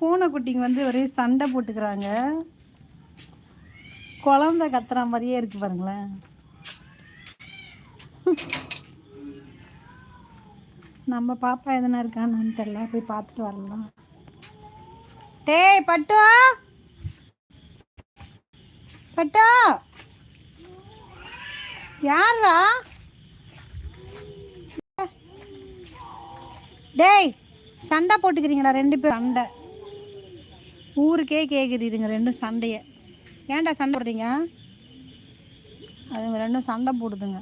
பூனை குட்டிங்க வந்து ஒரே சண்டை போட்டுக்கிறாங்க. குழந்த கத்துற மாதிரியே இருக்கு பாருங்களேன். நம்ம பாப்பா எதனா இருக்கான்னு தெரியல போய் பார்த்துட்டு வரலாம். டேய் பட்டு. பட்டு. யாரா டேய் சண்டை போட்டுக்கிறீங்கடா ரெண்டு பேரும். சண்டை. ஊருக்கே கேட்குது இதுங்க ரெண்டும் சண்டைய. ஏன்டா சண்டை போடுறீங்க? அதுங்க ரெண்டும் சண்டை போடுதுங்க.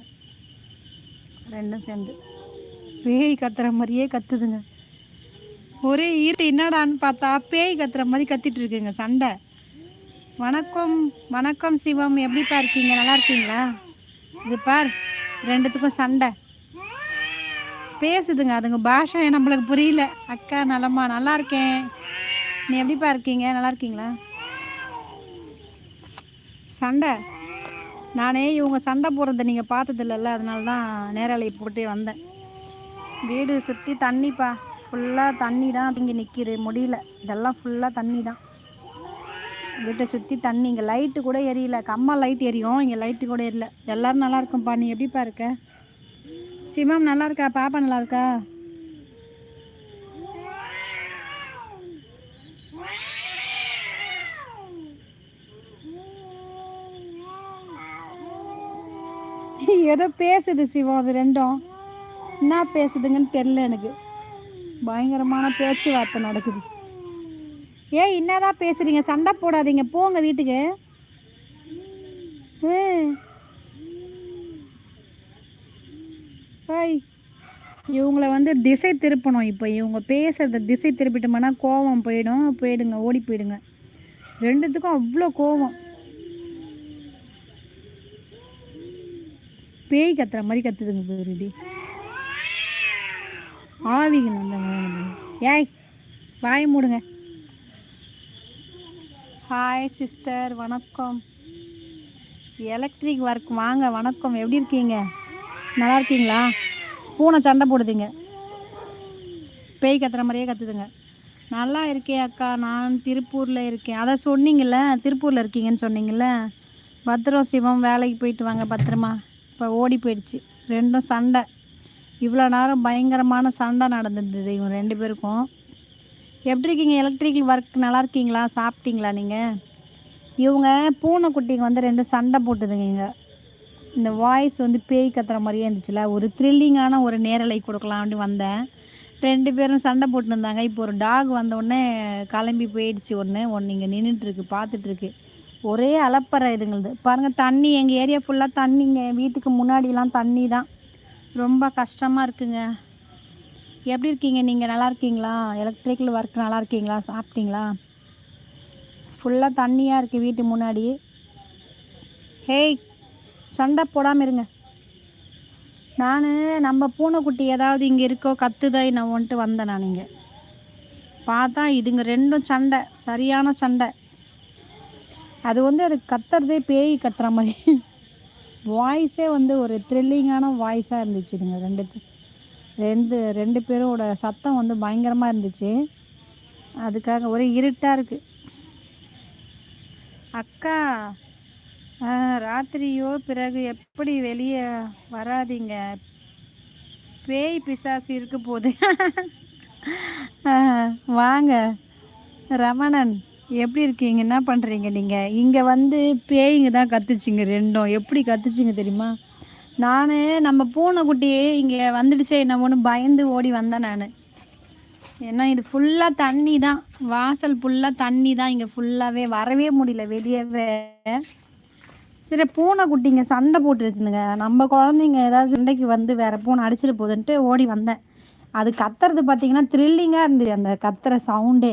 ரெண்டும் சேர்ந்து. பேய் கத்துற மாதிரியே கத்துதுங்க. ஒரே ஈட்டு என்னடான்னு பார்த்தா பேய் கத்துற மாதிரி கத்திட்டு இருக்குங்க சண்டை. வணக்கம் வணக்கம் சிவம். எப்படிப்பா இருக்கீங்க? நல்லா இருக்கீங்களா? இது பார் ரெண்டுத்துக்கும் சண்டை. பேசுதுங்க. அதுங்க பாஷை நம்மளுக்கு புரியல. அக்கா நலமா நல்லா இருக்கேன். நீ எப்படிப்பா இருக்கீங்க? நல்லா இருக்கீங்களா? சண்டை. நானே இவங்க சண்டை போடுறத நீங்கள் பார்த்ததில்லல்ல. அதனால தான் நேரலை போட்டு வந்தேன். வீடு சுற்றி தண்ணிப்பா. ஃபுல்லாக தண்ணி தான் இங்கே நிற்கிது முடியல. இதெல்லாம் ஃபுல்லாக தண்ணி தான் வீட்டை சுற்றி தண்ணி. இங்கே லைட்டு கூட எரியல. கம்மா லைட் எரியும். இங்கே லைட்டு கூட எரியல. எல்லோரும் நல்லா இருக்கும்ப்பா நீ எப்படிப்பா இருக்க? சிவம் நல்லா இருக்கா? பாப்பா நல்லா இருக்கா? ஏதோ பேசுது சிவம் அது ரெண்டும். என்ன பேசுதுங்கன்னு தெரில எனக்கு. பயங்கரமான பேச்சுவார்த்தை நடக்குது. ஏய் என்னதான் பேசுறீங்க? சண்டை போடாதீங்க. போங்க வீட்டுக்கு. இவங்கள வந்து திசை திருப்பணும் இப்போ. இவங்க பேசுறத திசை திருப்பிட்டோம்னா கோவம் போயிடும். போயிடுங்க ஓடி போயிடுங்க. ரெண்டுத்துக்கும் அவ்வளோ கோவம். பேய் கத்துற மாதிரி கத்துதுங்க பேருடி ஆவிங்க வந்தாங்க ஏய் வாய் மூடுங்க. ஹாய் சிஸ்டர் வணக்கம். எலக்ட்ரிக் ஒர்க் வாங்க வணக்கம். எப்படி இருக்கீங்க? நல்லா இருக்கீங்களா? பூனை சண்டை போடுதுங்க. பேய் கத்துற மாதிரியே கத்துதுங்க. நல்லா இருக்கேன் அக்கா. நான் திருப்பூரில் இருக்கேன். அதை சொன்னீங்கள்ல திருப்பூரில் இருக்கீங்கன்னு சொன்னீங்கல்ல. பத்திரம் சிவம் வேலைக்கு போயிட்டு வாங்க பத்திரமா. இப்போ ஓடி போயிடுச்சு. ரெண்டும் சண்டை. இவ்வளோ நேரம் பயங்கரமான சண்டை நடந்துருந்தது இவங்க ரெண்டு பேருக்கும். எப்படி இருக்கீங்க? எலக்ட்ரிக்கல் ஒர்க் நல்லா இருக்கீங்களா? சாப்பிட்டீங்களா நீங்கள் இவங்க பூனைக்குட்டிங்க வந்து ரெண்டு சண்டை போட்டுதுங்க இங்கே. இந்த வாய்ஸ் வந்து பேய் கத்துற மாதிரியே இருந்துச்சுல. ஒரு த்ரில்லிங்கான ஒரு நேரலை கொடுக்கலாம் வந்தேன். ரெண்டு பேரும் சண்டை போட்டுருந்தாங்க இப்போ ஒரு டாக் வந்த உடனே கிளம்பி போயிடுச்சு ஒன்று ஒன்று இங்கே நின்றுட்டுருக்கு பார்த்துட்ருக்கு ஒரே அலப்பறை இதுங்களுது. பாருங்கள் தண்ணி எங்கள் ஏரியா ஃபுல்லாக தண்ணிங்க. வீட்டுக்கு முன்னாடிலாம் தண்ணி தான் ரொம்ப கஷ்டமாக இருக்குங்க. எப்படி இருக்கீங்க? நீங்கள் நல்லா இருக்கீங்களா? எலக்ட்ரிக்கல் ஒர்க் நல்லா இருக்கீங்களா? சாப்பிட்டீங்களா? ஃபுல்லாக தண்ணியாக இருக்குது வீட்டு முன்னாடி. ஹேய் சண்டை போடாமல் இருங்க. நான் நம்ம பூனைக்குட்டி ஏதாவது இங்கே இருக்கோ கத்துதா நான் வந்துட்டு வந்தேன் நான் இங்கே. பார்த்தா இதுங்க ரெண்டும் சண்டை சரியான சண்டை. அது வந்து அது கத்துறதே பேய் கத்துற மாதிரி. வாய்ஸே வந்து ஒரு த்ரில்லிங்கான வாய்ஸாக இருந்துச்சு இதுங்க ரெண்டு ரெண்டு ரெண்டு பேரோட சத்தம் வந்து பயங்கரமாக இருந்துச்சு. அதுக்காக ஒரே இருட்டாக இருக்குது அக்கா ஆ, ராத்திரியோ பிறகு எப்படி வெளியே வராதீங்க? பேய் பிசாசு இருக்க போகுது. வாங்க. ரமணன். எப்படி இருக்கீங்க? என்ன பண்ணுறீங்க நீங்கள் இங்கே வந்து பேய்ங்க தான் கத்துச்சிங்க ரெண்டும். எப்படி கத்துச்சிங்க தெரியுமா? நான் நம்ம பூனைக்குட்டி இங்கே வந்துடுச்சே என்ன ஒன்று பயந்து ஓடி வந்தேன் நான். ஏன்னா இது ஃபுல்லாக தண்ணி தான். வாசல் ஃபுல்லாக தண்ணி தான். இங்கே ஃபுல்லாகவே வரவே முடியல வெளியவே. சரி பூனை குட்டிங்க சண்டை போட்டுருக்குதுங்க. நம்ம குழந்தைங்க ஏதாவது சண்டைக்கு வந்து வேறு பூனை அடிச்சிட்டு போகுதுன்ட்டு ஓடி வந்தேன். அது கத்துறது பார்த்தீங்கன்னா த்ரில்லிங்காக இருந்தது. அந்த கத்துற சவுண்டே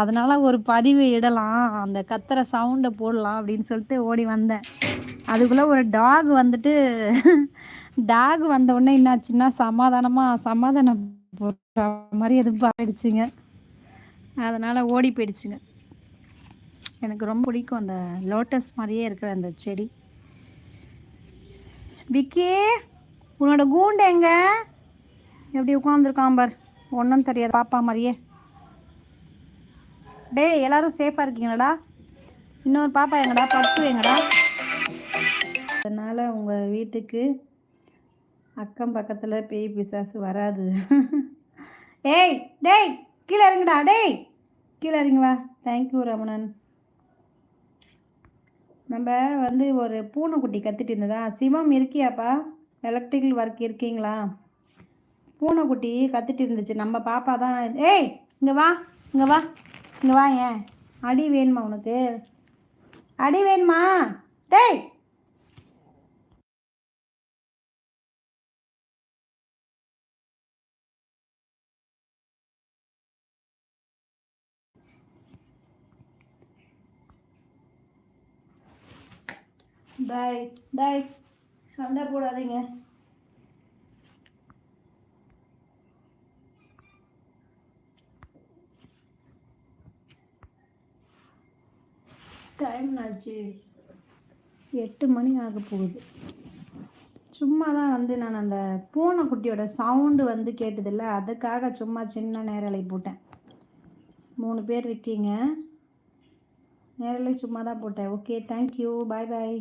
அதனால் ஒரு பதிவு இடலாம் அந்த கத்துற சவுண்டை போடலாம் அப்படின்னு சொல்லிட்டு ஓடி வந்தேன். அதுக்குள்ளே ஒரு டாக் வந்துட்டு டாக் வந்த உடனே என்னாச்சுன்னா சமாதானமாக சமாதானம் போடுற மாதிரி எதுவும் ஆயிடுச்சுங்க. அதனால் ஓடி போயிடுச்சுங்க. எனக்கு ரொம்ப பிடிக்கும் அந்த லோட்டஸ் மாதிரியே இருக்கிற அந்த செடி. விக்கி உன்னோட கூண்டு எங்க? எப்படி உட்காந்துருக்கான் பார். ஒன்றும் தெரியாது பாப்பா மாதிரியே. டேய் எல்லாரும் சேஃபாக இருக்கீங்களாடா? இன்னொரு பாப்பா எங்கடா? பட்டு எங்கடா? அதனால் உங்கள் வீட்டுக்கு அக்கம் பக்கத்தில் பேய் பிசாசு வராது. ஏய் டேய் கீழே இறங்குடா டேய். கீழே இறங்கி வா. Thank you Ramanan. நம்ம வந்து ஒரு பூனைக்குட்டி கத்திட்டு இருந்ததா? சிவம் இருக்கியாப்பா? எலக்ட்ரிக்கல் ஒர்க் இருக்கீங்களா? பூனைக்குட்டி கத்திட்டு இருந்துச்சு. நம்ம பாப்பா தான். ஏய் இங்கே வா இங்கே வா. இங்கே வா ஏன்? அடி வேணுமா உனக்கு? அடி வேணுமா? டேய்! பாய் பாய். சண்டை போடாதீங்க. டைம் ஆச்சு. எட்டு மணி ஆக போகுது. சும்மா தான் வந்து நான் அந்த பூனைக்குட்டியோட சவுண்டு வந்து கேட்டதில்ல. அதுக்காக சும்மா சின்ன நேரலை போட்டேன். மூணு பேர் இருக்கீங்க. நேரலை சும்மா தான் போட்டேன் ஓகே தேங்க்யூ பாய் பாய்